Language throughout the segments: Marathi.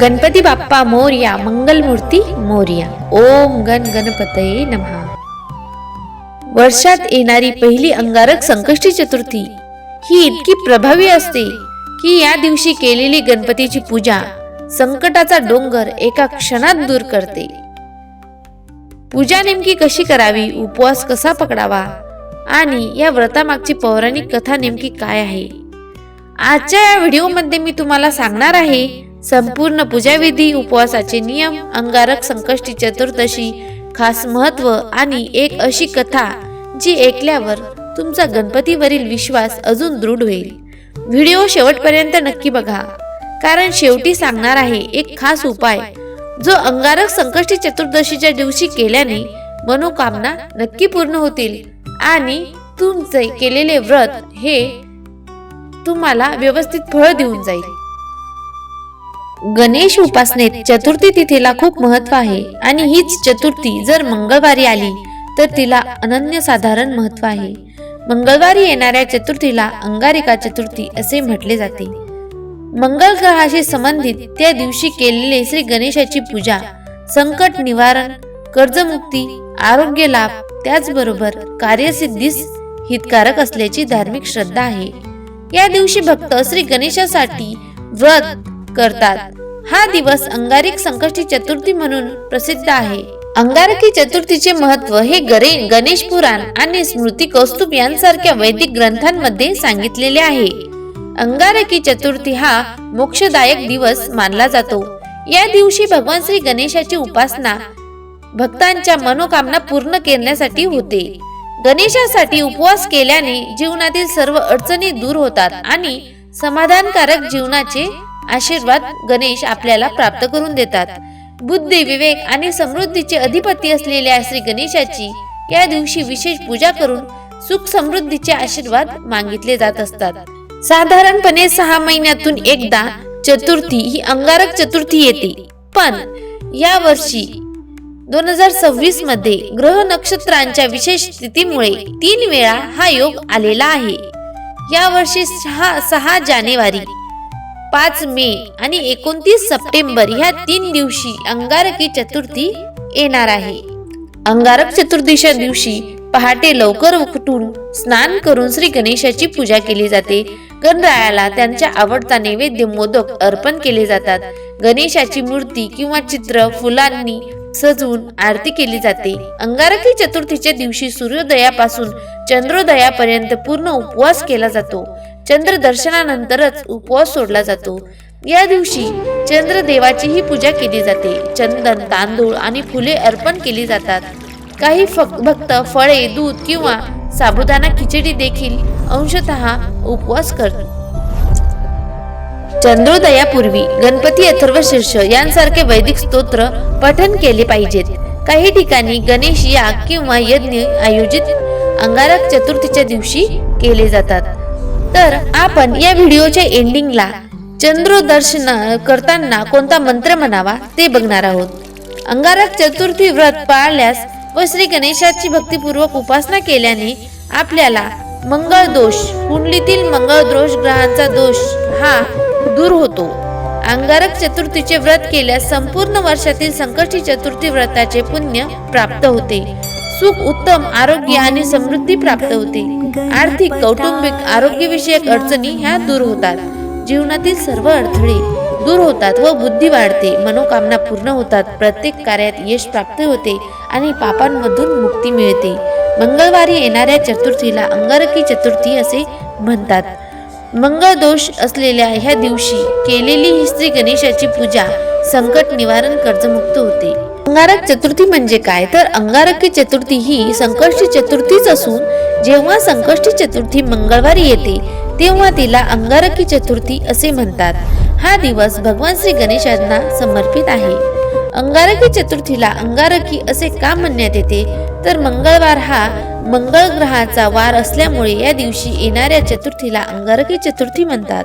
गणपती बाप्पा मोर्या मंगलमूर्ती मोर्या. ओम गण गणपतये नमः वर्षात येणारी पहिली अंगारक संकष्टी चतुर्थी ही इतकी प्रभावी असते की या दिवशी केलेली गणपतीची पूजा संकटाचा डोंगर एका क्षणात दूर करते. पूजा नेमकी कशी करावी उपवास कसा पकडावा आणि या व्रतामागची पौराणिक कथा नेमकी काय आहे? आजच्या या व्हिडिओमध्ये मी तुम्हाला सांगणार आहे संपूर्ण पूजाविधी उपवासाचे नियम अंगारक संकष्टी चतुर्दशी खास महत्त्व आणि एक अशी कथा जी ऐकल्यावर तुमचा गणपतीवरील विश्वास अजून दृढ होईल. व्हिडिओ शेवटपर्यंत नक्की बघा. कारण शेवटी सांगणार आहे एक खास उपाय जो अंगारक संकष्टी चतुर्दशीच्या दिवशी केल्याने मनोकामना नक्की पूर्ण होतील आणि तुमचे केलेले व्रत हे तुम्हाला व्यवस्थित फळ देऊन जाईल. गणेश उपासनेत चतुर्थी तिथीला खूप महत्त्व आहे आणि हीच चतुर्थी जर मंगळवारी आली तर तिला अनन्यसाधारण महत्त्व आहे. मंगळवारी येणाऱ्या चतुर्थीला अंगारिका चतुर्थी असे म्हटले जाते. मंगळ ग्रहाशी संबंधित त्या दिवशी केलेले श्री गणेशाची पूजा संकट निवारण कर्जमुक्ती आरोग्य लाभ त्याचबरोबर कार्यसिद्धीस हितकारक असल्याची धार्मिक श्रद्धा आहे. या दिवशी भक्त श्री गणेशासाठी व्रत करतात. हा दिवस अंगारिक संकष्टी चतुर्थी म्हणून प्रसिद्ध आहे. अंगारकी चतुर्थीचे महत्त्व हे गरे गणेश पुराण आणि स्मृती कौस्तुभ यांसारख्या वैदिक ग्रंथांमध्ये सांगितलेले आहे. अंगारकी चतुर्थी हा मोक्षदायक दिवस मानला जातो. या दिवशी भगवान श्री गणेशाची उपासना भक्तांच्या मनोकामना पूर्ण करण्यासाठी होते. गणेशासाठी उपवास केल्याने जीवनातील सर्व अडचणी दूर होतात आणि समाधानकारक जीवनाचे आशीर्वाद गणेश आपल्याला प्राप्त करून देतात. बुद्धी विवेक आणि समृद्धीचे अधिपती असलेल्या श्री गणेशाची या दिवशी विशेष पूजा करून सुख समृद्धीचे आशीर्वाद मागितले जात असतात. साधारणपणे सहा महिन्यातून एकदा चतुर्थी ही अंगारक चतुर्थी येते. पण या वर्षी दोन हजार सव्वीसमध्ये ग्रह नक्षत्रांच्या विशेष स्थितीमुळे तीन वेळा हा योग आलेला आहे. या वर्षी सहा सहा जानेवारी पाच मे आणि एकोणतीस सप्टेंबर ह्या तीन दिवशी अंगारकी चतुर्थी येणार आहे. अंगारक चतुर्थीच्या दिवशी पहाटे लवकर उठून स्नान करून श्री गणेशाची पूजा केली जाते. गणरायाला त्यांच्या आवडता नैवेद्य मोदक अर्पण केले जातात. गणेशाची मूर्ती किंवा चित्र फुलांनी सजवून आरती केली जाते. अंगारकी चतुर्थीच्या दिवशी सूर्योदयापासून चंद्रोदयापर्यंत पूर्ण उपवास केला जातो. चंद्र दर्शनानंतरच उपवास सोडला जातो. या दिवशी चंद्रदेवाचीही पूजा केली जाते. चंदन तांदूळ आणि फुले अर्पण केली जातात. काही फक- भक्त फळे दूध किंवा साबुदाणा खिचडी देखील अंशतः उपवास करतो चंद्रोदयापूर्वी गणपती अथर्वशीर्ष यांसारखे वैदिक स्तोत्र पठन केले पाहिजेत. काही ठिकाणी गणेश याग किंवा यज्ञ आयोजित अंगारक चतुर्थीच्या दिवशी केले जातात. तर आपण या व्हिडिओच्या एंडिंगला चंद्रोदर्शन करताना कोणता मंत्र म्हणावा ते बघणार आहोत. अंगारक चतुर्थी व्रत पाळल्यास व श्री गणेशाची भक्तिपूर्वक उपासना केल्याने आपल्याला मंगळ दोष कुंडलीतील मंगळ दोष ग्रहांचा दोष हा दूर होतो. अंगारक चतुर्थीचे व्रत केल्यास संपूर्ण वर्षातील संकष्टी चतुर्थी व्रताचे पुण्य प्राप्त होते. सुख उत्तम आरोग्य आणि समृद्धी प्राप्त होते. आर्थिक कौटुंबिक आरोग्यविषयक अडचणी ह्या दूर होतात. जीवनातील सर्व अडथळे दूर होतात व बुद्धी वाढते. मनोकामना पूर्ण होतात. प्रत्येक कार्यात यश प्राप्त होते आणि पापांमधून मुक्ती मिळते. मंगळवारी येणाऱ्या चतुर्थीला अंगारकी चतुर्थी असे म्हणतात. मंगळ दोष असलेल्या ह्या दिवशी केलेली ही श्री गणेशाची पूजा संकट निवारण कर्जमुक्त होते. अंगारक चतुर्थी म्हणजे काय? तर अंगारकी चतुर्थी ही संकष्टी चतुर्थीच असून जेव्हा संकष्टी चतुर्थी मंगळवारी येते तेव्हा तिला अंगारकी चतुर्थी असे म्हणतात. हा दिवस भगवान श्री गणेशांना समर्पित आहे. अंगारकी चतुर्थीला अंगारकी असे का म्हणण्यात येते? तर मंगळवार हा मंगळ ग्रहाचा वार असल्यामुळे या दिवशी येणाऱ्या चतुर्थीला अंगारकी चतुर्थी म्हणतात.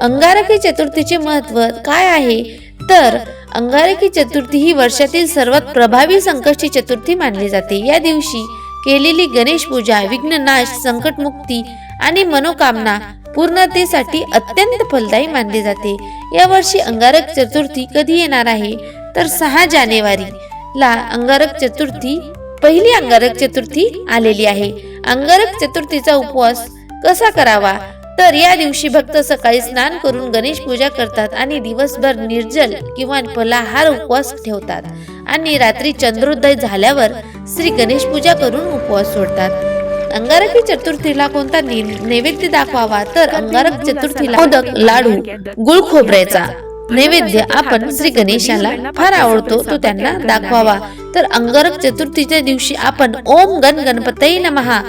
अंगारकी चतुर्थीचे महत्त्व काय आहे? तर अंगारकी चतुर्थी ही वर्षातील सर्वात प्रभावी संकष्टी चतुर्थी मानली जाते. या दिवशी केलेली गणेश पूजा विघ्ननाश संकटमुक्ती आणि मनोकामना पूर्णतेसाठी अत्यंत फलदायी मानले जाते. यावर्षी अंगारक चतुर्थी कधी येणार आहे? तर सहा जानेवारी ला अंगारक चतुर्थी पहिली अंगारक चतुर्थी आलेली आहे. अंगारक चतुर्थीचा उपवास कसा करावा? तर या दिवशी भक्त सकाळी स्नान करून गणेश पूजा करतात आणि दिवसभर निर्जल किंवा फलाहार उपवास ठेवतात. आणि रात्री चंद्रोदय झाल्यावर श्री गणेश पूजा करून उपवास सोडतात. अंगारकी चतुर्थीला कोणता नि- नैवेद्य दाखवावा? तर अंगारक चतुर्थीला मोदक लाडू गुळ खोबऱ्याचा नैवेद्य आपण श्री गणेशाला फार आवडतो तो त्यांना दाखवावा. तर अंगारक चतुर्थीच्या दिवशी आपण ओम गण गणपतये नमहा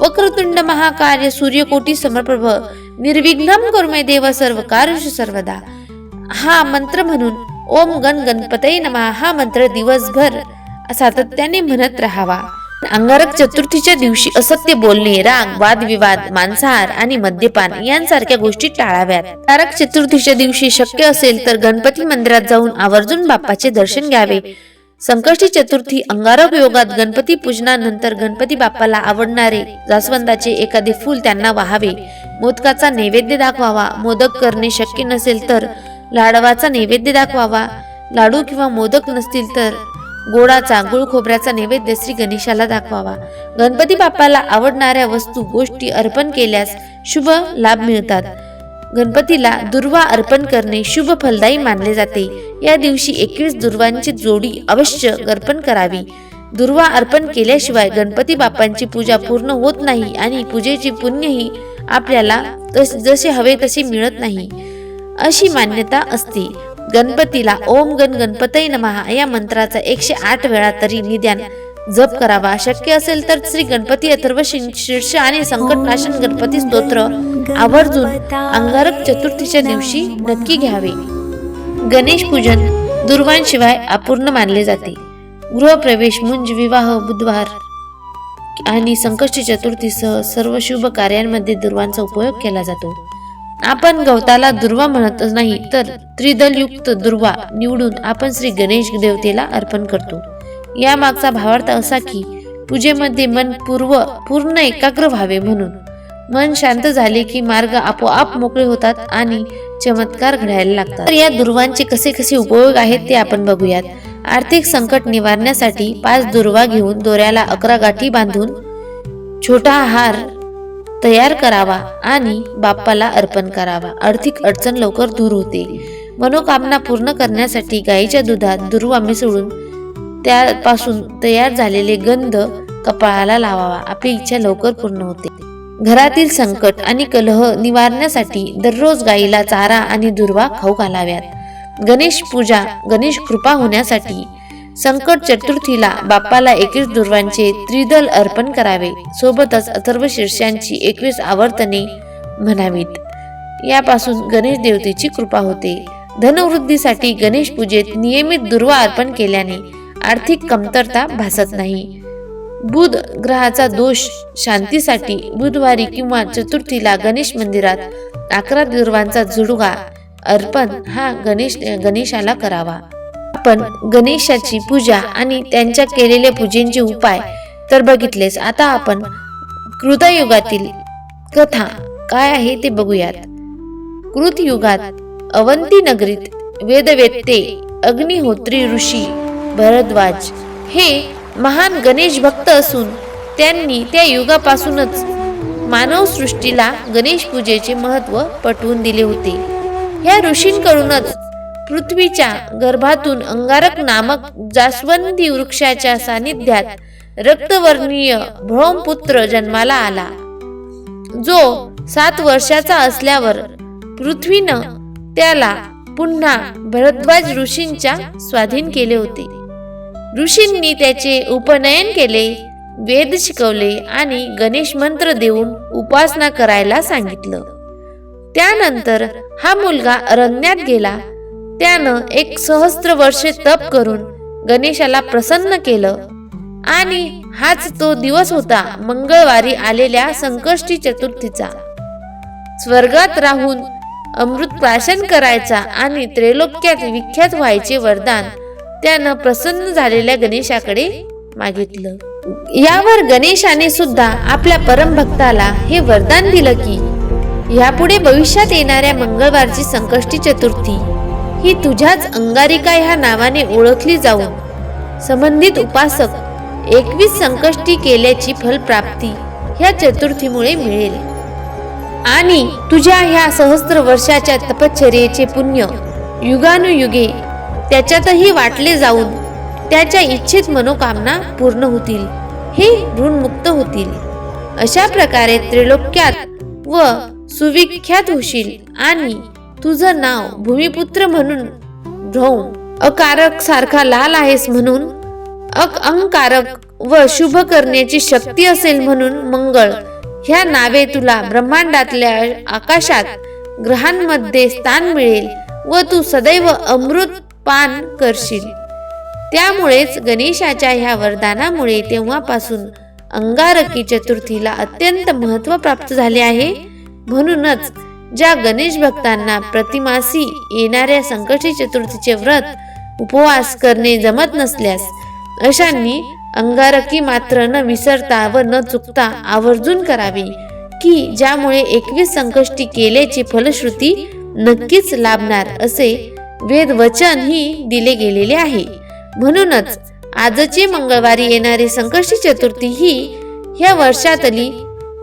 वक्रतुंड महाकार्य सूर्यकोटी समप्रभ. निर्विघ्नम कुर्मे देव सर्व कार्यशु सर्वदा. हा मंत्र म्हणून ओम गण गणपतये नमः हा मंत्र दिवसभर सातत्याने म्हणत राहावा. अंगारक चतुर्थीच्या दिवशी असत्य बोलणे राग वादविवाद मांसाहार आणि मद्यपान यांसारख्या गोष्टी टाळाव्यात. तारक चतुर्थीच्या दिवशी शक्य असेल तर गणपती मंदिरात जाऊन आवर्जून बाप्पाचे दर्शन घ्यावे. संकष्टी चतुर्थी अंगारक योगात गणपती पूजनानंतर गणपती बाप्पाला आवडणारे जास्वंदाचे एखादे फूल त्यांना वाहावे. मोदकाचा नैवेद्य दाखवावा. मोदक करणे शक्य नसेल तर लाडवाचा नैवेद्य दाखवावा. लाडू किंवा मोदक नसतील तर गोडाचा गुळ खोबऱ्याचा नैवेद्य श्री गणेशाला दाखवावा. गणपती बाप्पाला आवडणाऱ्या वस्तू गोष्टी अर्पण केल्यास शुभ लाभ मिळतात. गणपतीला दुर्वा अर्पण करणे शुभ फलदायी मानले जाते. या दिवशी एकवीस दुर्वांची जोडी अवश्य अर्पण करावी. दुर्वा अर्पण केल्याशिवाय गणपती बाप्पांची पूजा पूर्ण होत नाही आणि पूजेची पुण्यही आपल्याला तस जसे हवे तसे मिळत नाही. अशी मान्यता असते. गणपतीला ओम गण गणपतय नमहा या मंत्राचा एकशे आठ वेळा तरी निध्यान जप करावा. शक्य असेल तर श्री गणपती अथर्व शीर्ष शीर्ष आणि संकटनाशन गणपती स्तोत्र आवर्जून अंगारक चतुर्थीच्या दिवशी नक्की घ्यावे. गणेश पूजन दुर्वांशिवाय अपूर्ण मानले जाते. गृहप्रवेश मुंज विवाह बुधवार आणि संकष्टी चतुर्थीसह सर्व शुभ कार्यांमध्ये दुर्वांचा उपयोग केला जातो. आपण गवताला दुर्वा म्हणतच नाही तर त्रिदलयुक्त दुर्वा निवडून आपण श्री गणेश देवतेला अर्पण करतो. या मागचा भावार्थ असा की पूजेमध्ये मन पूर्व पूर्ण एकाग्र व्हावे म्हणून. मन शांत झाले की मार्ग आपोआप मोकळे होतात आणि चमत्कार घडायला लागतात. तर या दुर्वांचे कसे कसे उपयोग आहेत ते आपण बघूयात. आर्थिक संकट निवारण्यासाठी पाच दुर्वा घेऊन दोऱ्याला अकरा गाठी बांधून छोटा हार तयार करावा आणि बाप्पाला अर्पण करावा. आर्थिक अडचण लवकर दूर होते. मनोकामना पूर्ण करण्यासाठी गाईच्या दुधात दुर्वा मिसळून त्यापासून तयार झालेले गंध कपाळाला लावावा. आपली इच्छा लवकर पूर्ण होते. घरातील संकट आणि कलह निवारण्यासाठी दररोज गाईला चारा आणि दुर्वा खाऊ घालाव्यात. गणेश पूजा गणेश कृपा होण्यासाठी संकट चतुर्थीला बाप्पाला एकवीस दुर्वांचे त्रिदल अर्पण करावे. सोबतच अथर्व शीर्षांची एकवीस आवर्तने म्हणावीत. यापासून गणेश देवतेची कृपा होते. धनवृद्धीसाठी गणेश पूजेत नियमित दुर्वा अर्पण केल्याने आर्थिक कमतरता भासत नाही. बुध ग्रहाचा दोष शांतीसाठी बुधवारी किंवा चतुर्थीला गणेश मंदिरात अकरा दुर्वांचा जुडगा अर्पण हा गणेश गणेशाला करावा. आपण गणेशाची पूजा आणि त्यांच्या केलेल्या पूजेचे उपाय तर बघितलेच. आता आपण कृतयुगातील कथा काय आहे ते बघूयात. कृतयुगात अवंती नगरीत वेदवेत्ते अग्निहोत्री ऋषी भरद्वाज हे महान गणेश भक्त असून त्यांनी त्या युगापासूनच मानव सृष्टीला गणेश पूजेचे महत्त्व पटवून दिले होते. ह्या ऋषींकडूनच पृथ्वीच्या गर्भातून अंगारक नामक जास्वंदी वृक्षाच्या सानिध्यात रक्तवर्णीय भ्रमपुत्र जन्माला आला. जो सात वर्षाचा असल्यावर पृथ्वीनं त्याला पुन्हा भरद्वाज ऋषींच्या स्वाधीन केले होते. ऋषींनी त्याचे उपनयन केले वेद शिकवले आणि गणेश मंत्र देऊन उपासना करायला सांगितलं. त्यानंतर हा मुलगा अरण्यात गेला. त्यानं एक सहस्त्र वर्षे तप करून गणेशाला प्रसन्न केलं. आणि हाच तो दिवस होता मंगळवारी आलेल्या संकष्टी चतुर्थीचा. स्वर्गात राहून अमृत प्राशन करायचा आणि त्रैलोक्यात विख्यात व्हायचे वरदान त्यानं प्रसन्न झालेल्या गणेशाकडे मागितलं. यावर गणेशाने सुद्धा आपल्या परमभक्ताला हे वरदान दिलं की यापुढे भविष्यात येणाऱ्या मंगळवारची संकष्टी चतुर्थी ही तुझ्याच अंगारिका ह्या नावाने ओळखली जाऊन. संबंधित उपासक एकवीस संकष्टी केल्याची फलप्राप्ती ह्या चतुर्थीमुळे मिळेल. आणि तुझ्या ह्या सहस्त्र वर्षाच्या तपश्चर्येचे पुण्य युगानुयुगे त्याच्यातही वाटले जाऊन त्याच्या इच्छित मनोकामना पूर्ण होतील हे ऋणमुक्त होतील. अशा प्रकारे त्रिलोक्यात व सुविख्यात होशील आणि तुझं नाव भूमिपुत्र म्हणून भ्रौम अकारक सारखा लाल आहेस म्हणून अक अंकारक व शुभ करण्याची शक्ती असेल म्हणून मंगळ. ह्या नावे तुला ब्रह्मांडातल्या आकाशात ग्रहांमध्ये स्थान मिळेल व तू सदैव अमृत पान करशील. त्यामुळेच गणेशाच्या ह्या वरदानामुळे तेव्हापासून अंगारकी चतुर्थीला अत्यंत महत्त्व प्राप्त झाले आहे. म्हणूनच ज्या गणेश भक्तांना प्रतिमासी येणाऱ्या संकटी चतुर्थीचे व्रत उपवास करणे जमत नसल्यास अशांनी अंगारकी मात्र न विसरता व न चुकता आवर्जून करावी की ज्यामुळे एकवीस संकष्टी केल्याची फलश्रुती नक्कीच लाभणार असे वेद वचन ही दिले गेलेले आहे. म्हणूनच आजची मंगळवारी येणारी संकष्टी चतुर्थी ही ह्या वर्षातली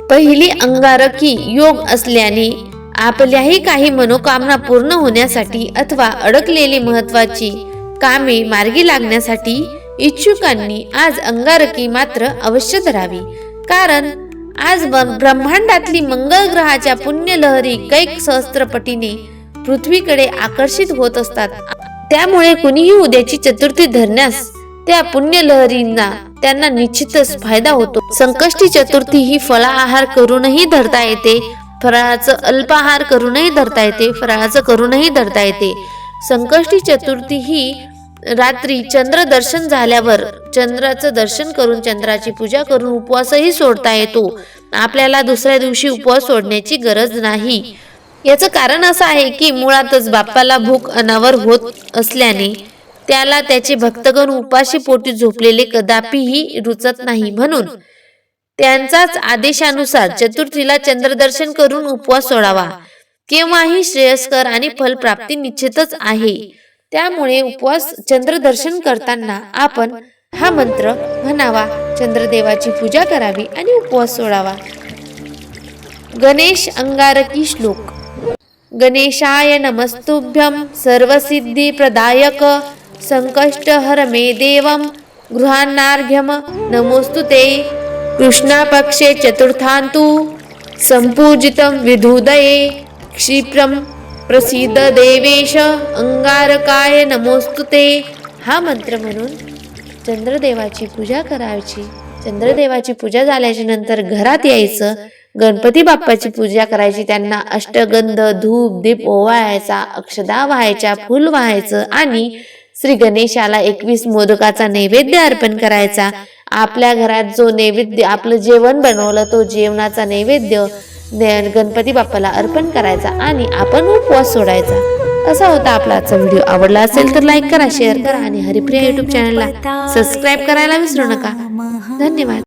पहिली अंगारकी योग असल्याने आपल्याही काही मनोकामना पूर्ण होण्यासाठी अथवा अडकलेली महत्वाची कामे मार्गी लागण्यासाठी इच्छुकांनी आज अंगारकी मात्र अवश्य धरावी. कारण आज ब्रह्मांडातली मंगळ ग्रहाच्या पुण्यलहरी कैक सहस्त्रपटीने पृथ्वीकडे आकर्षित होत असतात. त्यामुळे कुणीही उद्याची चतुर्थी धरण्यास त्या पुण्यलहरींना त्यांना निश्चितच फायदा होतो. संकष्टी चतुर्थी ही फळाहार करूनही धरता येते. फराळाचं अल्पाहार करूनही धरता येते फराळाचं करूनही धरता येते. संकष्टी चतुर्थी ही रात्री चंद्र दर्शन झाल्यावर चंद्राचं दर्शन करून चंद्राची पूजा करून उपवासही सोडता येतो. आपल्याला दुसऱ्या दिवशी उपवास सोडण्याची गरज नाही. याचं कारण असं आहे की मुळातच बाप्पाला भूक अनावर होत असल्याने त्याला त्याचे भक्तगण उपाशी पोटी झोपलेले कदापिही रुचत नाही म्हणून त्यांचाच आदेशानुसार चतुर्थीला चंद्रदर्शन करून उपवास सोडावा. केव्हाही श्रेयस्कर आणि फलप्राप्ती निश्चितच आहे. त्यामुळे उपवास चंद्रदर्शन करताना आपण हा मंत्र म्हणावा. चंद्रदेवाची पूजा करावी आणि उपवास सोडावा. गणेश अंगारकी श्लोक. गणेशाय नमस्तुभ्यं सर्वसिद्धिप्रदायक। संकष्टहर मे देवम गृहान्नार्घ्यम नमोस्तु ते। कृष्णापक्षे चतुर्थान्तु सम्पूजितं विधुदये क्षिप्रं प्रसीद देवेश अंगारकाय नमोस्तु ते। हा मंत्र म्हणून चंद्रदेवाची पूजा करायची. चंद्रदेवाची पूजा झाल्याच्यानंतर घरात यायचं. गणपती बाप्पाची पूजा करायची. त्यांना अष्टगंध धूप दीप ओवाळायचा अक्षदा व्हायच्या फुल व्हायचं आणि श्री गणेशाला एकवीस मोदकाचा नैवेद्य अर्पण करायचा. आपल्या घरात जो नैवेद्य आपलं जेवण बनवलं तो जेवणाचा नैवेद्य गणपती बाप्पाला अर्पण करायचा आणि आपण उपवास सोडायचा. असा होता आपला आजचा व्हिडिओ. आवडला असेल तर लाईक करा शेअर करा आणि हरिप्रिया युट्यूब चॅनलला सबस्क्राईब करायला विसरू नका. धन्यवाद.